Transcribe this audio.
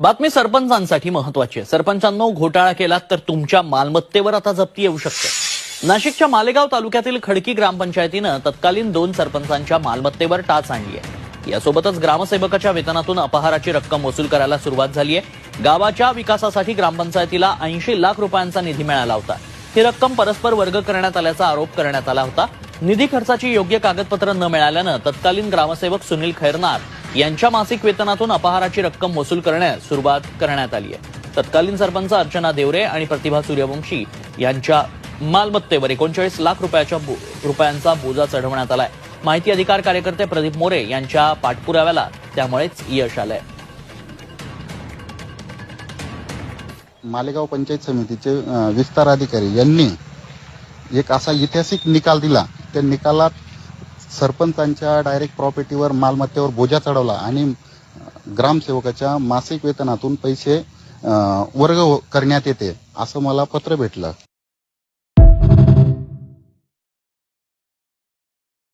बातमी सरपंचांसाठी महत्वाची आहे. सरपंचांनो घोटाळा केलात तर तुमच्या मालमत्तेवर आता जप्ती येऊ शकते. नाशिकच्या मालेगाव तालुक्यातील खडकी ग्रामपंचायतीनं तत्कालीन दोन सरपंचांच्या मालमत्तेवर टाच आणली आहे. यासोबतच ग्रामसेवकाच्या वेतनातून अपहाराची रक्कम वसूल करायला सुरुवात झाली आहे. गावाच्या विकासासाठी ग्रामपंचायतीला ऐंशी लाख रुपयांचा निधी मिळाला होता. ही रक्कम परस्पर वर्ग करण्यात आल्याचा आरोप करण्यात आला होता. निधी खर्चाची योग्य कागदपत्र न मिळाल्यानं तत्कालीन ग्रामसेवक सुनील खैरनार यांच्या मासिक वेतनातून अपहाराची रक्कम वसूल करण्यास सुरुवात करण्यात आली आहे. तत्कालीन सरपंच अर्चना देवरे आणि प्रतिभा सूर्यवंशी यांच्या मालमत्तेवर एकोणचाळीस लाख रुपयाच्या बो- रुपयांचा बोजा चढवण्यात आलाय. माहिती अधिकार कार्यकर्ते प्रदीप मोरे यांच्या पाठपुराव्याला त्यामुळेच यश आलंय. मालेगाव पंचायत समितीचे विस्तार अधिकारी यांनी एक असा ऐतिहासिक निकाल दिला. त्या निकालात सरपंचांच्या डायरेक्ट प्रॉपर्टीवर मालमत्तेवर बोजा चढवला आणि ग्रामसेवकाच्या मासिक वेतनातून पैसे वर्ग हो- करण्यात येते असं मला पत्र भेटलं.